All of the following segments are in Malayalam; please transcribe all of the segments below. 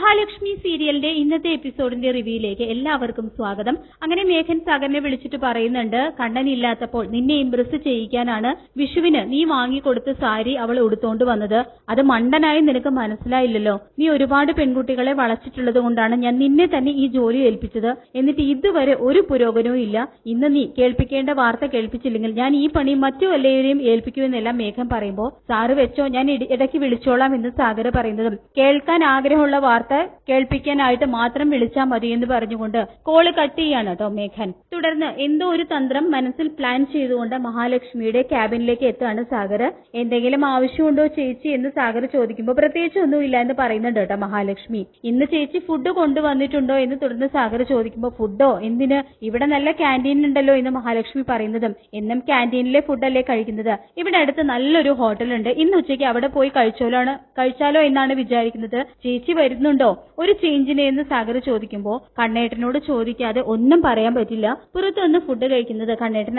മഹാലക്ഷ്മി സീരിയലിന്റെ ഇന്നത്തെ എപ്പിസോഡിന്റെ റിവ്യൂയിലേക്ക് എല്ലാവർക്കും സ്വാഗതം. അങ്ങനെ മേഘൻ സാഗറിനെ വിളിച്ചിട്ട് പറയുന്നുണ്ട് കണ്ണൻ ഇല്ലാത്തപ്പോൾ നിന്നെ ഇംപ്രസ് ചെയ്യിക്കാനാണ് വിഷുവിന് നീ വാങ്ങിക്കൊടുത്ത സാരി അവൾ ഉടുത്തോണ്ട് വന്നത്. അത് മണ്ടനായി നിനക്ക് മനസ്സിലായില്ലല്ലോ. നീ ഒരുപാട് പെൺകുട്ടികളെ വളച്ചിട്ടുള്ളത് കൊണ്ടാണ് ഞാൻ നിന്നെ തന്നെ ഈ ജോലി ഏൽപ്പിച്ചത്. എന്നിട്ട് ഇതുവരെ ഒരു പുരോഗനവും ഇല്ല. ഇന്ന് നീ കേൾപ്പിക്കേണ്ട വാർത്ത കേൾപ്പിച്ചില്ലെങ്കിൽ ഞാൻ ഈ പണി മറ്റു വല്ലവരെയും ഏൽപ്പിക്കുമെന്നെല്ലാം മേഘം പറയുമ്പോൾ സാറ് വെച്ചോ ഞാൻ ഇട- ഇടയ്ക്ക് വിളിച്ചോളാം എന്ന് സാഗർ പറയുന്നതും കേൾക്കാൻ ആഗ്രഹമുള്ള വാർത്ത കേൾപ്പിക്കാനായിട്ട് മാത്രം വിളിച്ചാൽ മതി എന്ന് പറഞ്ഞുകൊണ്ട് കോൾ കട്ട് ചെയ്യാണ് കേട്ടോ മേഘൻ. തുടർന്ന് എന്തോ ഒരു തന്ത്രം മനസ്സിൽ പ്ലാൻ ചെയ്തുകൊണ്ട് മഹാലക്ഷ്മിയുടെ ക്യാബിനിലേക്ക് എത്തുകയാണ് സാഗർ? എന്തെങ്കിലും ആവശ്യമുണ്ടോ ചേച്ചി എന്ന് സാഗർ ചോദിക്കുമ്പോൾ പ്രത്യേകിച്ച് ഒന്നുമില്ല എന്ന് പറയുന്നുണ്ട് കേട്ടോ മഹാലക്ഷ്മി. ഇന്ന് ചേച്ചി ഫുഡ് കൊണ്ടുവന്നിട്ടുണ്ടോ എന്ന് തുടർന്ന് സാഗർ ചോദിക്കുമ്പോൾ ഫുഡോ എന്തിന്? ഇവിടെ നല്ല ക്യാന്റീൻ ഉണ്ടല്ലോ എന്ന് മഹാലക്ഷ്മി പറയുന്നതും എന്നും ക്യാന്റീനിലെ ഫുഡല്ലേ കഴിക്കുന്നത്? ഇവിടെ അടുത്ത് നല്ലൊരു ഹോട്ടലുണ്ട് ഇന്ന് ഉച്ചയ്ക്ക് അവിടെ പോയി കഴിച്ചോലാണ് കഴിച്ചാലോ എന്നാണ് വിചാരിക്കുന്നത്. ചേച്ചി വരുന്നുണ്ടോ ഒരു ചേഞ്ചിനെ എന്ന് സാഗർ ചോദിക്കുമ്പോൾ കണ്ണേട്ടനോട് ചോദിക്കാതെ ഒന്നും പറയാൻ പറ്റില്ല. പുറത്തുനിന്ന് ഫുഡ് കഴിക്കുന്നത് കണ്ണേട്ടൻ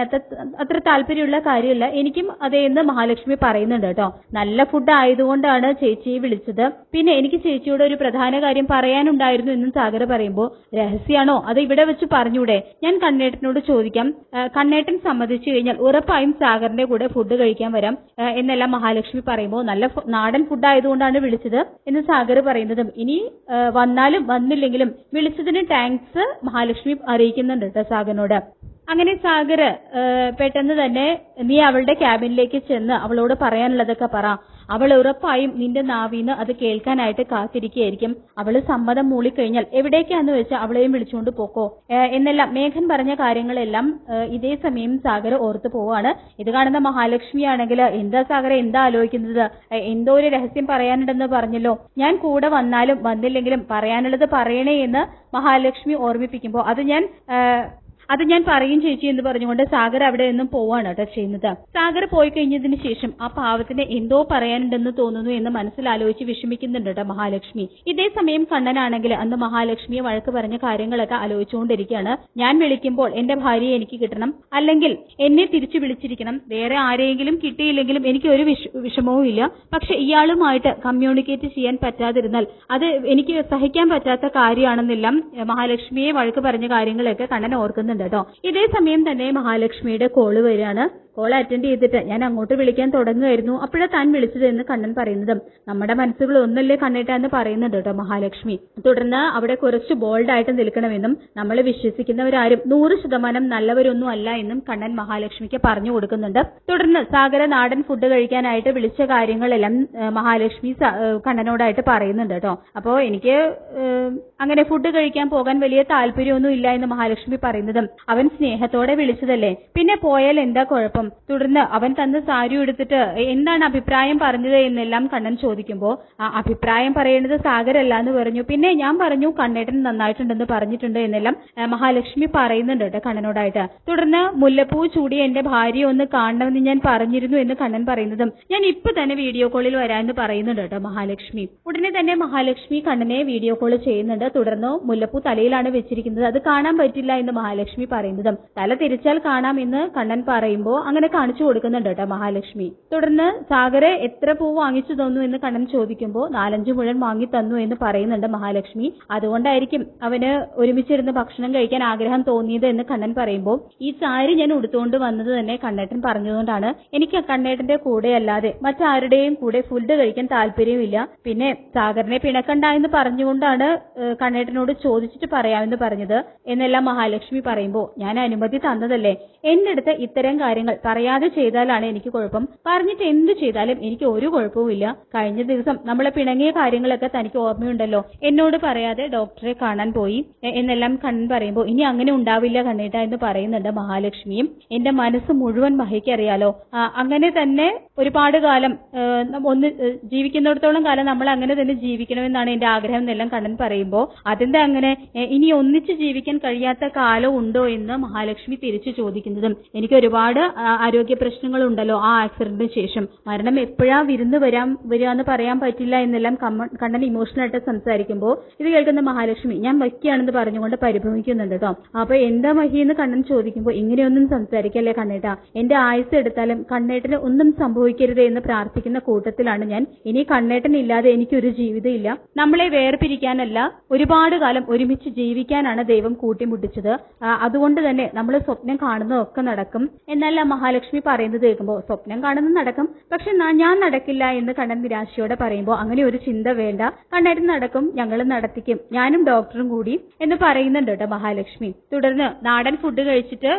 അത്ര താല്പര്യമുള്ള കാര്യമല്ല. എനിക്കും അതേ എന്ന് മഹാലക്ഷ്മി പറയുന്നുണ്ട് കേട്ടോ. നല്ല ഫുഡ് ആയതുകൊണ്ടാണ് ചേച്ചിയെ വിളിച്ചത്. പിന്നെ എനിക്ക് ചേച്ചിയോട് ഒരു പ്രധാന കാര്യം പറയാനുണ്ടായിരുന്നു എന്നും സാഗർ പറയുമ്പോൾ രഹസ്യമാണോ അത് ഇവിടെ വെച്ച് പറഞ്ഞൂടെ. ഞാൻ കണ്ണേട്ടനോട് ചോദിക്കാം. കണ്ണേട്ടൻ സമ്മതിച്ചു കഴിഞ്ഞാൽ ഉറപ്പായും സാഗറിന്റെ കൂടെ ഫുഡ് കഴിക്കാൻ വരാം. എന്നെല്ലാം മഹാലക്ഷ്മി പറയുമ്പോൾ നല്ല നാടൻ ഫുഡ് ആയതുകൊണ്ടാണ് വിളിച്ചത്. എന്ന് സാഗർ പറയുന്നതും ഇനി വന്നാലും വന്നില്ലെങ്കിലും വിളിച്ചതിന് താങ്ക്സ് മഹാലക്ഷ്മി അറിയിക്കുന്നുണ്ട് കേട്ടോ സാഗറിനോട് അങ്ങനെ സാഗർ പെട്ടെന്ന് തന്നെ നീ അവളുടെ ക്യാബിനിലേക്ക് ചെന്ന് അവളോട് പറയാനുള്ളതൊക്കെ പറ. അവൾ ഉറപ്പായും നിന്റെ നാവിന്ന് അത് കേൾക്കാനായിട്ട് കാത്തിരിക്കുകയായിരിക്കും. അവൾ സമ്മതം മൂളിക്കഴിഞ്ഞാൽ എവിടേക്കാന്ന് വെച്ചാൽ അവളെയും വിളിച്ചുകൊണ്ട് പോക്കോ. എന്നെല്ലാം മേഘൻ പറഞ്ഞ കാര്യങ്ങളെല്ലാം ഇതേ സമയം സാഗർ ഓർത്തു പോവാണ്. ഇത് കാണുന്ന മഹാലക്ഷ്മി ആണെങ്കിൽ എന്താ സാഗര എന്താ ആലോചിക്കുന്നത്? എന്തോ ഒരു രഹസ്യം പറയാനുണ്ടെന്ന് പറഞ്ഞല്ലോ. ഞാൻ കൂടെ വന്നാലും വന്നില്ലെങ്കിലും പറയാനുള്ളത് പറയണേ എന്ന് മഹാലക്ഷ്മി ഓർമ്മിപ്പിക്കുമ്പോൾ അത് ഞാൻ അത് ഞാൻ പറയും ചേച്ചി എന്ന് പറഞ്ഞുകൊണ്ട് സാഗർ അവിടെ നിന്നും പോവാണ് കേട്ടോ ചെയ്യുന്നത്. സാഗർ പോയി കഴിഞ്ഞതിന് ശേഷം ആ പാവത്തിന് എന്തോ പറയാനുണ്ടെന്ന് തോന്നുന്നു എന്ന് മനസ്സിലാലോചിച്ച് വിഷമിക്കുന്നുണ്ട് കേട്ടോ മഹാലക്ഷ്മി. ഇതേ സമയം കണ്ണനാണെങ്കിൽ അന്ന് മഹാലക്ഷ്മിയെ വഴക്ക് പറഞ്ഞ കാര്യങ്ങളൊക്കെ ആലോചിച്ചുകൊണ്ടിരിക്കുകയാണ്. ഞാൻ വിളിക്കുമ്പോൾ എന്റെ ഭാര്യയെ എനിക്ക് കിട്ടണം. അല്ലെങ്കിൽ എന്നെ തിരിച്ചു വിളിച്ചിരിക്കണം. വേറെ ആരെയെങ്കിലും കിട്ടിയില്ലെങ്കിലും എനിക്ക് ഒരു വിഷ- വിഷമവും ഇല്ല. പക്ഷെ ഇയാളുമായിട്ട് കമ്മ്യൂണിക്കേറ്റ് ചെയ്യാൻ പറ്റാതിരുന്നാൽ അത് എനിക്ക് സഹിക്കാൻ പറ്റാത്ത കാര്യമാണെന്നെല്ലാം മഹാലക്ഷ്മിയെ വഴക്ക് പറഞ്ഞ കാര്യങ്ങളൊക്കെ കണ്ണൻ ഓർക്കുന്നുണ്ട്. കേട്ടോ ഇതേ സമയം തന്നെ മഹാലക്ഷ്മിയുടെ കോൾ വരികയാണ്. കോൾ അറ്റൻഡ് ചെയ്തിട്ട് ഞാൻ അങ്ങോട്ട് വിളിക്കാൻ തുടങ്ങുമായിരുന്നു അപ്പോഴാണ് താൻ വിളിച്ചത് എന്ന് കണ്ണൻ പറയുന്നതും നമ്മുടെ മനസ്സുകൾ ഒന്നല്ലേ കണ്ണേട്ട എന്ന് പറയുന്നുണ്ട് കേട്ടോ മഹാലക്ഷ്മി. തുടർന്ന് അവിടെ കുറച്ച് ബോൾഡ് ആയിട്ട് നിൽക്കണമെന്നും നമ്മൾ വിശ്വസിക്കുന്നവരാരും നൂറ് ശതമാനം നല്ലവരൊന്നും അല്ല എന്നും കണ്ണൻ മഹാലക്ഷ്മിക്ക് പറഞ്ഞു കൊടുക്കുന്നുണ്ട്. തുടർന്ന് സാഗര നാടൻ ഫുഡ് കഴിക്കാനായിട്ട് വിളിച്ച കാര്യങ്ങളെല്ലാം മഹാലക്ഷ്മി കണ്ണനോടായിട്ട് പറയുന്നുണ്ട് കേട്ടോ. അപ്പോ എനിക്ക് അങ്ങനെ ഫുഡ് കഴിക്കാൻ പോകാൻ വലിയ താല്പര്യമൊന്നും ഇല്ല എന്ന് മഹാലക്ഷ്മി പറയുന്നതും അവൻ സ്നേഹത്തോടെ വിളിച്ചതല്ലേ? പിന്നെ പോയാൽ എന്താ കുഴപ്പം? തുടർന്ന് അവൻ തന്ന സാരി എടുത്തിട്ട് എന്താണ് അഭിപ്രായം പറഞ്ഞത് എന്നെല്ലാം കണ്ണൻ ചോദിക്കുമ്പോൾ ആ അഭിപ്രായം പറയേണ്ടത് സാഗരല്ല എന്ന് പറഞ്ഞു. പിന്നെ ഞാൻ പറഞ്ഞു കണ്ണേട്ടൻ നന്നായിട്ടുണ്ടെന്ന് പറഞ്ഞിട്ടുണ്ട് എന്നെല്ലാം മഹാലക്ഷ്മി പറയുന്നുണ്ട് കേട്ടോ കണ്ണനോടായിട്ട്. തുടർന്ന് മുല്ലപ്പൂ ചൂടി എന്റെ ഭാര്യ ഒന്ന് കാണണമെന്ന് ഞാൻ പറഞ്ഞിരുന്നു എന്ന് കണ്ണൻ പറയുന്നതും ഞാൻ ഇപ്പൊ തന്നെ വീഡിയോ കോളിൽ വരാമെന്ന് പറയുന്നുണ്ട് കേട്ടോ മഹാലക്ഷ്മി. ഉടനെ തന്നെ മഹാലക്ഷ്മി കണ്ണനെ വീഡിയോ കോൾ ചെയ്യുന്നുണ്ട്. തുടർന്ന് മുല്ലപ്പൂ തലയിലാണ് വെച്ചിരിക്കുന്നത്. അത് കാണാൻ പറ്റില്ല എന്ന് മഹാലക്ഷ്മി പറയുന്നതും. തല തിരിച്ചാൽ കാണാം എന്ന് കണ്ണൻ പറയുമ്പോൾ അങ്ങനെ കാണിച്ചു കൊടുക്കുന്നുണ്ട് കേട്ടോ മഹാലക്ഷ്മി. തുടർന്ന് സാഗരെ എത്ര പൂ വാങ്ങിച്ചു തന്നു എന്ന് കണ്ണൻ ചോദിക്കുമ്പോൾ നാലഞ്ച് മുഴൻ വാങ്ങി തന്നു എന്ന് പറയുന്നുണ്ട് മഹാലക്ഷ്മി. അതുകൊണ്ടായിരിക്കും അവന് ഒരുമിച്ചിരുന്ന് ഭക്ഷണം കഴിക്കാൻ ആഗ്രഹം തോന്നിയത് എന്ന് കണ്ണൻ പറയുമ്പോൾ ഈ സാരി ഞാൻ ഉടുത്തുകൊണ്ട് വന്നത് തന്നെ കണ്ണേട്ടൻ പറഞ്ഞതുകൊണ്ടാണ്. എനിക്ക് കണ്ണേട്ടന്റെ കൂടെ അല്ലാതെ മറ്റാരുടെയും കൂടെ ഫുഡ് കഴിക്കാൻ താല്പര്യമില്ല. പിന്നെ സാഗറിനെ പിണക്കണ്ട എന്ന് പറഞ്ഞുകൊണ്ടാണ് കണ്ണേട്ടനോട് ചോദിച്ചിട്ട് പറയാമെന്ന് പറഞ്ഞത്. എന്നെല്ലാം മഹാലക്ഷ്മി പറയുമ്പോൾ ഞാൻ അനുമതി തന്നതല്ലേ? എന്റെ അടുത്ത് ഇത്തരം കാര്യങ്ങൾ പറയാതെ ചെയ്താലാണ് എനിക്ക് കുഴപ്പം. പറഞ്ഞിട്ട് എന്ത് ചെയ്താലും എനിക്ക് ഒരു കുഴപ്പവുമില്ല. കഴിഞ്ഞ ദിവസം നമ്മളെ പിണങ്ങിയ കാര്യങ്ങളൊക്കെ തനിക്ക് ഓർമ്മയുണ്ടല്ലോ. എന്നോട് പറയാതെ ഡോക്ടറെ കാണാൻ പോയി. എന്നെല്ലാം കണ്ണൻ പറയുമ്പോ ഇനി അങ്ങനെ ഉണ്ടാവില്ല കണ്ണേട്ട എന്ന് പറയുന്നുണ്ട് മഹാലക്ഷ്മിയും. എന്റെ മനസ്സ് മുഴുവൻ മഹയ്ക്കറിയാലോ അങ്ങനെ തന്നെ ഒരുപാട് കാലം ഒന്ന് ജീവിക്കുന്നിടത്തോളം കാലം നമ്മൾ അങ്ങനെ തന്നെ ജീവിക്കണമെന്നാണ് എന്റെ ആഗ്രഹം എന്നെല്ലാം കണ്ണൻ പറയുമ്പോ അതിന്റെ അങ്ങനെ? ഇനി ഒന്നിച്ച് ജീവിക്കാൻ കഴിയാത്ത കാലം ഉണ്ടോ എന്ന് മഹാലക്ഷ്മി തിരിച്ചു ചോദിക്കുന്നതും എനിക്ക് ഒരുപാട് ആരോഗ്യ ആരോഗ്യ പ്രശ്നങ്ങളുണ്ടല്ലോ ആ ആക്സിഡന്റിന് ശേഷം. മരണം എപ്പോഴാ വിരുന്ന് വരാൻ വരികയെന്ന് പറയാൻ പറ്റില്ല എന്നെല്ലാം കണ്ണൻ ഇമോഷണൽ ആയിട്ട് സംസാരിക്കുമ്പോൾ ഇത് കേൾക്കുന്ന മഹാലക്ഷ്മി ഞാൻ വയ്ക്കുകയാണെന്ന് പറഞ്ഞുകൊണ്ട് പരിഭ്രമിക്കുന്നുണ്ട് കേട്ടോ അപ്പൊ എന്താ മഹി? എന്ന് കണ്ണൻ ചോദിക്കുമ്പോൾ ഇങ്ങനെയൊന്നും സംസാരിക്കല്ലേ കണ്ണേട്ടാ. എന്റെ ആയുസ് എടുത്താലും കണ്ണേട്ടന് ഒന്നും സംഭവിക്കരുത് എന്ന് പ്രാർത്ഥിക്കുന്ന കൂട്ടത്തിലാണ് ഞാൻ. ഇനി കണ്ണേട്ടൻ ഇല്ലാതെ എനിക്കൊരു ജീവിതം ഇല്ല. നമ്മളെ വേർപിരിക്കാനല്ല ഒരുപാട് കാലം ഒരുമിച്ച് ജീവിക്കാനാണ് ദൈവം കൂട്ടിമുട്ടിച്ചത്. അതുകൊണ്ട് തന്നെ നമ്മൾ സ്വപ്നം കാണുന്നതൊക്കെ നടക്കും. എന്നല്ല മഹാലക്ഷ്മി പറയുന്നത് കേൾക്കുമ്പോൾ സ്വപ്നം കാണുന്നത് നടക്കും. പക്ഷെ ഞാൻ നടക്കില്ല എന്ന് കണ്ണൻ നിരാശയോടെ പറയുമ്പോൾ അങ്ങനെ ഒരു ചിന്ത വേണ്ട. കണ്ണേട്ടൻ നടക്കും ഞങ്ങൾ നടത്തിക്കും. ഞാനും ഡോക്ടറും കൂടി എന്ന് പറയുന്നുണ്ട് കേട്ടോ മഹാലക്ഷ്മി. തുടർന്ന് നാടൻ ഫുഡ് കഴിച്ചിട്ട്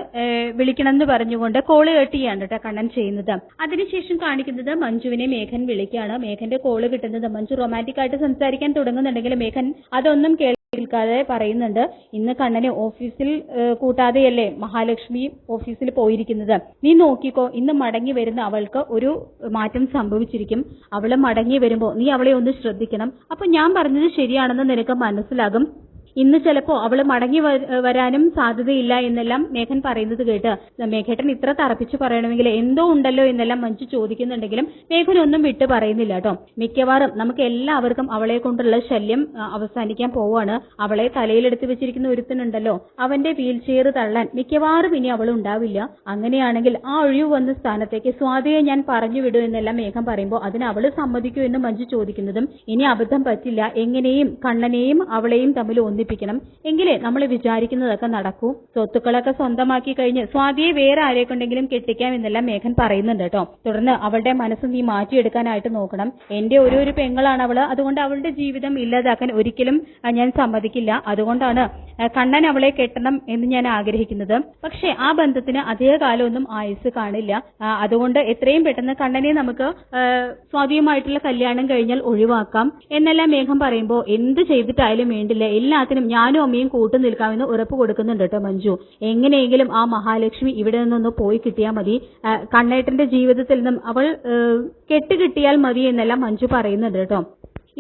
വിളിക്കണം എന്ന് പറഞ്ഞുകൊണ്ട് കോൾ കേട്ടിയാണ് കേട്ടോ കണ്ണൻ ചെയ്യുന്നത്. അതിനുശേഷം കാണിക്കുന്നത് മഞ്ജുവിനെ മേഘൻ വിളിക്കുകയാണ്. മേഘന്റെ കോൾ കിട്ടുന്നത് മഞ്ജു റൊമാന്റിക് ആയിട്ട് സംസാരിക്കാൻ തുടങ്ങുന്നുണ്ടെങ്കിൽ മേഘൻ അതൊന്നും കേൾക്കാതെ പറയുന്നുണ്ട്. ഇന്ന് കണ്ണനെ ഓഫീസിൽ കൂട്ടാതെയല്ലേ മഹാലക്ഷ്മി ഓഫീസിൽ പോയിരിക്കുന്നത്? നീ നോക്കിക്കോ ഇന്ന് മടങ്ങി വരുന്ന അവൾക്ക് ഒരു മാറ്റം സംഭവിച്ചിരിക്കും. അവൾ മടങ്ങി വരുമ്പോ നീ അവളെ ഒന്ന് ശ്രദ്ധിക്കണം. അപ്പൊ ഞാൻ പറഞ്ഞത് ശരിയാണെന്ന് നിനക്ക് മനസ്സിലാകും. ഇന്ന് ചിലപ്പോ അവൾ മടങ്ങി വരാനും സാധ്യതയില്ല എന്നെല്ലാം മേഘൻ പറയുന്നത് കേട്ട് മേഘേട്ടൻ ഇത്ര തറപ്പിച്ച് പറയണമെങ്കിൽ എന്തോ ഉണ്ടല്ലോ എന്നെല്ലാം മഞ്ജു ചോദിക്കുന്നുണ്ടെങ്കിലും മേഘൻ ഒന്നും വിട്ടു പറയുന്നില്ല കേട്ടോ. മിക്കവാറും നമുക്ക് എല്ലാവർക്കും അവളെ കൊണ്ടുള്ള ശല്യം അവസാനിക്കാൻ പോവാണ്. അവളെ തലയിലെടുത്ത് വെച്ചിരിക്കുന്ന ഒരുത്തനുണ്ടല്ലോ. അവന്റെ വീൽ ചെയർ തള്ളാൻ മിക്കവാറും ഇനി അവൾ ഉണ്ടാവില്ല. അങ്ങനെയാണെങ്കിൽ ആ ഒഴിവ് വന്ന സ്ഥാനത്തേക്ക് സ്വാതിയെ ഞാൻ പറഞ്ഞു വിടൂ എന്നെല്ലാം മേഘം പറയുമ്പോൾ അതിന് അവൾ സമ്മതിക്കൂ എന്ന് മഞ്ജു ചോദിക്കുന്നതും ഇനി അബദ്ധം പറ്റില്ല. എങ്ങനെയും കണ്ണനെയും അവളെയും തമ്മിൽ ഒന്നിപ്പിക്കണം എങ്കിലേ നമ്മൾ വിചാരിക്കുന്നതൊക്കെ നടക്കൂ. സ്വത്തുക്കളൊക്കെ സ്വന്തമാക്കി കഴിഞ്ഞ് സ്വാതിയെ വേറെ ആരെക്കൊണ്ടെങ്കിലും കെട്ടിക്കാം എന്നെല്ലാം മേഘൻ പറയുന്നുണ്ട് കേട്ടോ. തുടർന്ന് അവളുടെ മനസ്സ് നീ മാറ്റിയെടുക്കാനായിട്ട് നോക്കണം. എന്റെ ഒരു ഒരു പെങ്ങളാണ് അവൾ. അതുകൊണ്ട് അവളുടെ ജീവിതം ഇല്ലാതാക്കാൻ ഒരിക്കലും ഞാൻ സമ്മതിക്കില്ല. അതുകൊണ്ടാണ് കണ്ണൻ അവളെ കെട്ടണം എന്ന് ഞാൻ ആഗ്രഹിക്കുന്നത്. പക്ഷേ ആ ബന്ധത്തിന് അധിക കാലമൊന്നും ആയുസ് കാണില്ല. അതുകൊണ്ട് എത്രയും പെട്ടെന്ന് കണ്ണനെ നമുക്ക് സ്വാതിയുമായിട്ടുള്ള കല്യാണം കഴിഞ്ഞാൽ ഒഴിവാക്കാം. എന്നെല്ലാം മേഘം പറയുമ്പോൾ എന്ത് ചെയ്തിട്ടായാലും വേണ്ടില്ല. എല്ലാത്തിനും ഞാനും അമ്മയും കൂട്ടു നിൽക്കാമെന്ന് ഉറപ്പ് കൊടുക്കുന്നുണ്ട് കേട്ടോ മഞ്ജു. എങ്ങനെയെങ്കിലും ആ മഹാലക്ഷ്മി ഇവിടെ നിന്നൊന്ന് പോയി കിട്ടിയാൽ മതി. കണ്ണേട്ടന്റെ ജീവിതത്തിൽ നിന്നും അവൾ കെട്ടുകിട്ടിയാൽ മതി എന്നെല്ലാം മഞ്ജു പറയുന്നുണ്ട് കേട്ടോ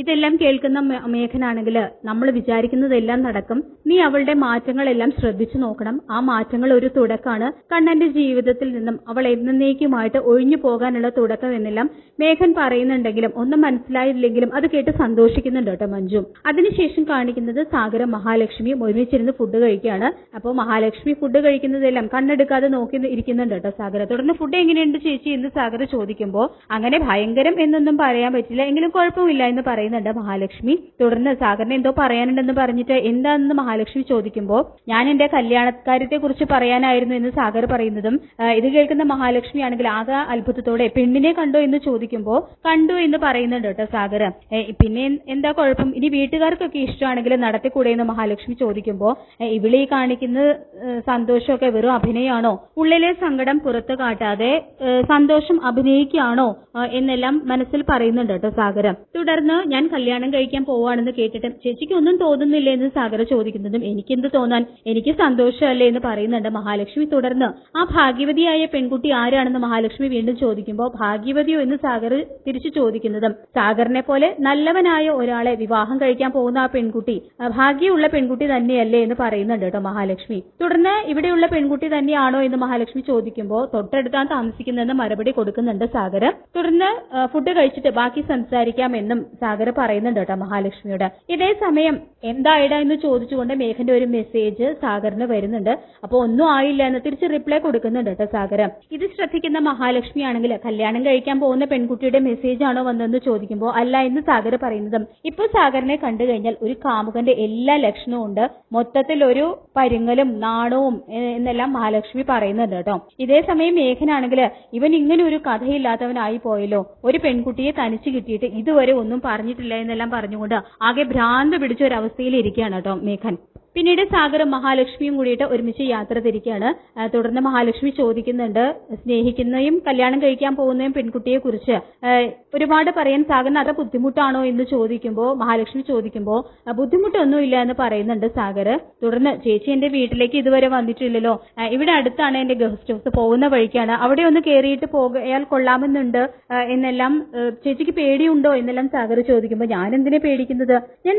ഇതെല്ലാം കേൾക്കുന്ന മേഘനാണെങ്കിൽ നമ്മൾ വിചാരിക്കുന്നതെല്ലാം നടക്കും. നീ അവളുടെ മാറ്റങ്ങളെല്ലാം ശ്രദ്ധിച്ചു നോക്കണം. ആ മാറ്റങ്ങൾ ഒരു തുടക്കമാണ് കണ്ണന്റെ ജീവിതത്തിൽ നിന്നും അവൾ എന്നേക്കുമായിട്ട് ഒഴിഞ്ഞു പോകാനുള്ള തുടക്കം എന്നെല്ലാം മേഘൻ പറയുന്നുണ്ടെങ്കിലും ഒന്നും മനസ്സിലായില്ലെങ്കിലും അത് കേട്ട് സന്തോഷിക്കുന്നുണ്ട് കേട്ടോ മഞ്ജു. അതിനുശേഷം കാണിക്കുന്നത് സാഗരം മഹാലക്ഷ്മിയും ഒരുമിച്ചിരുന്ന് ഫുഡ് കഴിക്കുകയാണ്. അപ്പോൾ മഹാലക്ഷ്മി ഫുഡ് കഴിക്കുന്നതെല്ലാം കണ്ണെടുക്കാതെ നോക്കി ഇരിക്കുന്നുണ്ട് കേട്ടോ സാഗര. തുടർന്ന് ഫുഡ് എങ്ങനെയുണ്ട് ചേച്ചി എന്ന് സാഗര ചോദിക്കുമ്പോൾ അങ്ങനെ ഭയങ്കരം എന്നൊന്നും പറയാൻ പറ്റില്ല. എങ്കിലും കുഴപ്പമില്ല എന്ന് പറയുന്നുണ്ട് മഹാലക്ഷ്മി. തുടർന്ന് സാഗറിന് എന്തോ പറയാനുണ്ടെന്ന് പറഞ്ഞിട്ട് എന്താണെന്ന് മഹാലക്ഷ്മി ചോദിക്കുമ്പോൾ ഞാൻ എന്റെ കല്യാണക്കാര്യത്തെ കുറിച്ച് പറയാനായിരുന്നു എന്ന് സാഗർ പറയുന്നതും ഇത് കേൾക്കുന്ന മഹാലക്ഷ്മി ആണെങ്കിൽ ആകെ അത്ഭുതത്തോടെ പെണ്ണിനെ കണ്ടോ എന്ന് ചോദിക്കുമ്പോൾ കണ്ടു എന്ന് പറയുന്നുണ്ട് കേട്ടോ സാഗർ. പിന്നെ എന്താ കുഴപ്പം? ഇനി വീട്ടുകാർക്കൊക്കെ ഇഷ്ടമാണെങ്കിൽ നടത്തിക്കൂടെ എന്ന് മഹാലക്ഷ്മി ചോദിക്കുമ്പോൾ ഇവിടെ ഈ കാണിക്കുന്ന സന്തോഷമൊക്കെ വെറും അഭിനയമാണോ ഉള്ളിലെ സങ്കടം പുറത്ത് കാട്ടാതെ സന്തോഷം അഭിനയിക്കുകയാണോ? എന്നെല്ലാം മനസ്സിൽ പറയുന്നുണ്ട് കേട്ടോ സാഗരം തുടർന്ന് ഞാൻ കല്യാണം കഴിക്കാൻ പോവാണെന്ന് കേട്ടിട്ട് ചേച്ചിക്ക് ഒന്നും തോന്നുന്നില്ല എന്ന് സാഗര ചോദിക്കുന്നതും എനിക്കെന്ത് തോന്നാൻ? എനിക്ക് സന്തോഷമല്ലേ എന്ന് പറയുന്നുണ്ട് മഹാലക്ഷ്മി തുടർന്ന്. ആ ഭാഗ്യവതിയായ പെൺകുട്ടി ആരാണെന്ന് മഹാലക്ഷ്മി വീണ്ടും ചോദിക്കുമ്പോൾ ഭാഗ്യവതിയോ എന്ന് സാഗർ തിരിച്ചു ചോദിക്കുന്നതും. സാഗറിനെ പോലെ നല്ലവനായ ഒരാളെ വിവാഹം കഴിക്കാൻ പോകുന്ന ആ പെൺകുട്ടി ഭാഗ്യമുള്ള പെൺകുട്ടി തന്നെയല്ലേ എന്ന് പറയുന്നുണ്ട് കേട്ടോ മഹാലക്ഷ്മി. തുടർന്ന് ഇവിടെയുള്ള പെൺകുട്ടി തന്നെയാണോ എന്ന് മഹാലക്ഷ്മി ചോദിക്കുമ്പോൾ തൊട്ടടുത്താണ് താമസിക്കുന്നതെന്ന് മറുപടി കൊടുക്കുന്നുണ്ട് സാഗർ. തുടർന്ന് ഫുഡ് കഴിച്ചിട്ട് ബാക്കി സംസാരിക്കാമെന്നും സാഗർ പറയുന്നുണ്ട് കേട്ടോ മഹാലക്ഷ്മിയോട്. ഇതേ സമയം എന്തായിട എന്ന് ചോദിച്ചുകൊണ്ട് മേഘന്റെ ഒരു മെസ്സേജ് സാഗറിന് വരുന്നുണ്ട്. അപ്പൊ ഒന്നും ആയില്ല എന്ന് തിരിച്ച് റിപ്ലൈ കൊടുക്കുന്നുണ്ട് കേട്ടോ സാഗർ ഇത് ശ്രദ്ധിക്കുന്ന മഹാലക്ഷ്മി ആണെങ്കിൽ കല്യാണം കഴിക്കാൻ പോകുന്ന പെൺകുട്ടിയുടെ മെസ്സേജ് ആണോ വന്നതെന്ന് ചോദിക്കുമ്പോൾ അല്ല എന്ന് സാഗർ പറയുന്നതും. ഇപ്പൊ സാഗറിനെ കണ്ടു കഴിഞ്ഞാൽ ഒരു കാമുകന്റെ എല്ലാ ലക്ഷണവും ഉണ്ട്. മൊത്തത്തിൽ ഒരു പരുങ്ങലും നാണവും എന്നെല്ലാം മഹാലക്ഷ്മി പറയുന്നുണ്ട് കേട്ടോ. ഇതേ സമയം മേഘനാണെങ്കിൽ ഇവൻ ഇങ്ങനെ ഒരു കഥയില്ലാത്തവനായി പോയല്ലോ. ഒരു പെൺകുട്ടിയെ തനിച്ച് കിട്ടിയിട്ട് ഇതുവരെ ഒന്നും പറഞ്ഞിട്ടില്ല എന്നെല്ലാം പറഞ്ഞുകൊണ്ട് ആകെ ഭ്രാന്ത് പിടിച്ച ഒരു അവസ്ഥയിൽ ഇരിക്കുകയാണ് കേട്ടോ മേഘൻ. പിന്നീട് സാഗറും മഹാലക്ഷ്മിയും കൂടിയിട്ട് ഒരുമിച്ച് യാത്ര തിരിക്കുകയാണ്. തുടർന്ന് മഹാലക്ഷ്മി ചോദിക്കുന്നുണ്ട് സ്നേഹിക്കുന്നതും കല്യാണം കഴിക്കാൻ പോകുന്നതും പെൺകുട്ടിയെ കുറിച്ച് ഒരുപാട് പറയാൻ സാഗറിന് അത് ബുദ്ധിമുട്ടാണോ? എന്ന് ചോദിക്കുമ്പോൾ മഹാലക്ഷ്മി ചോദിക്കുമ്പോൾ ബുദ്ധിമുട്ടൊന്നുമില്ല എന്ന് പറയുന്നുണ്ട് സാഗർ തുടർന്ന് ചേച്ചി എന്റെ വീട്ടിലേക്ക് ഇതുവരെ വന്നിട്ടില്ലല്ലോ. ഇവിടെ അടുത്താണ് എന്റെ ഗസ്റ്റ് ഹൗസ് പോകുന്ന വഴിക്കാണ്. അവിടെ ഒന്ന് കയറിയിട്ട് പോകയാൽ കൊള്ളാമെന്നുണ്ട് എന്നെല്ലാം ചേച്ചിക്ക് പേടിയുണ്ടോ? എന്നെല്ലാം സാഗർ ചോദിക്കുമ്പോൾ ഞാൻ എന്തിനെ പേടിക്കുന്നത്? ഞാൻ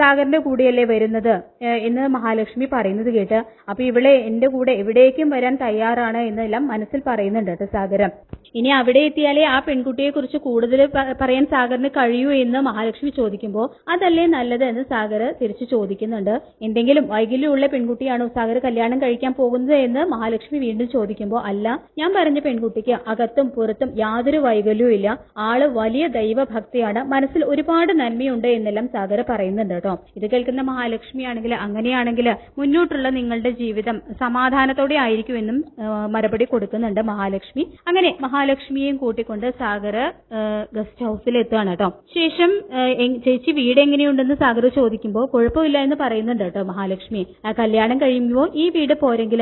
സാഗറിന്റെ കൂടെയല്ലേ വരുന്നത്. എന്ന് മഹാലക്ഷ്മി പറയുന്നത് കേട്ട് അപ്പൊ ഇവളെ എന്റെ കൂടെ എവിടേക്കും വരാൻ തയ്യാറാണ് എന്നെല്ലാം മനസ്സിൽ പറയുന്നുണ്ട് കേട്ടോ സാഗരം. ഇനി അവിടെ എത്തിയാലേ ആ പെൺകുട്ടിയെ കുറിച്ച് കൂടുതൽ പറയാൻ സാഗറിന് കഴിയൂ എന്ന് മഹാലക്ഷ്മി ചോദിക്കുമ്പോൾ അതല്ലേ നല്ലത്? എന്ന് സാഗർ തിരിച്ചു ചോദിക്കുന്നുണ്ട്. എന്തെങ്കിലും വൈകല്യമുള്ള പെൺകുട്ടിയാണോ സാഗർ കല്യാണം കഴിക്കാൻ പോകുന്നത്? എന്ന് മഹാലക്ഷ്മി വീണ്ടും ചോദിക്കുമ്പോൾ അല്ല ഞാൻ പറഞ്ഞ പെൺകുട്ടിക്ക് അകത്തും പുറത്തും യാതൊരു വൈകല്യവും ഇല്ല. ആൾ വലിയ ദൈവഭക്തിയാണ്. മനസ്സിൽ ഒരുപാട് നന്മയുണ്ട് എന്നെല്ലാം സാഗർ പറയുന്നുണ്ട് കേട്ടോ. ഇത് കേൾക്കുന്ന മഹാലക്ഷ്മി ആണെങ്കിൽ അങ്ങനെയാണെങ്കിൽ മുന്നോട്ടുള്ള നിങ്ങളുടെ ജീവിതം സമാധാനത്തോടെ ആയിരിക്കുമെന്നും മറുപടി കൊടുക്കുന്നുണ്ട് മഹാലക്ഷ്മി. അങ്ങനെ മഹാലക്ഷ്മിയെയും കൂട്ടിക്കൊണ്ട് സാഗർ ഗസ്റ്റ് ഹൗസിൽ എത്തുകയാണ് കേട്ടോ. ശേഷം ചേച്ചി വീട് എങ്ങനെയുണ്ടെന്ന് സാഗർ ചോദിക്കുമ്പോൾ കുഴപ്പമില്ല എന്ന് പറയുന്നുണ്ട് കേട്ടോ മഹാലക്ഷ്മി. കല്യാണം കഴിയുമ്പോൾ ഈ വീട് പോരെങ്കിൽ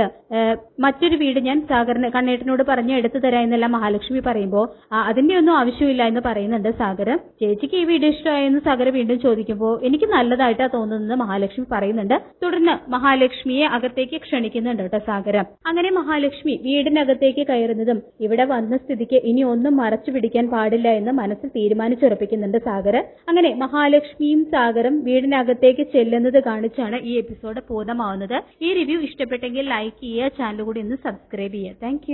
മറ്റൊരു വീട് ഞാൻ സാഗറിന് കണ്ണേട്ടനോട് പറഞ്ഞ് എടുത്തു തരാം എന്നെല്ലാം മഹാലക്ഷ്മി പറയുമ്പോൾ അതിന്റെ ഒന്നും ആവശ്യമില്ല എന്ന് പറയുന്നുണ്ട് സാഗർ ചേച്ചിക്ക് ഈ വീട് ഇഷ്ടമായെന്ന് സാഗർ വീണ്ടും ചോദിക്കുമ്പോൾ എനിക്ക് നല്ലതായിട്ടാ തോന്നുന്നത് മഹാലക്ഷ്മി പറയുന്നുണ്ട്. തുടർന്ന് മഹാലക്ഷ്മിയെ അകത്തേക്ക് ക്ഷണിക്കുന്നുണ്ട് കേട്ടോ സാഗരം. അങ്ങനെ മഹാലക്ഷ്മി വീടിനകത്തേക്ക് കയറുന്നതും ഇവിടെ വന്ന സ്ഥിതിക്ക് ഇനി ഒന്നും മറച്ചു പിടിക്കാൻ പാടില്ല എന്ന് മനസ്സിൽ തീരുമാനിച്ചുറപ്പിക്കുന്നുണ്ട് സാഗർ അങ്ങനെ മഹാലക്ഷ്മിയും സാഗറും വീടിനകത്തേക്ക് ചെല്ലുന്നത് കാണിച്ചാണ് ഈ എപ്പിസോഡ് പൂർണമാവുന്നത്. ഈ റിവ്യൂ ഇഷ്ടപ്പെട്ടെങ്കിൽ ലൈക്ക് ചെയ്യുക ചാനൽ കൂടി ഒന്ന് സബ്സ്ക്രൈബ് ചെയ്യുക. താങ്ക്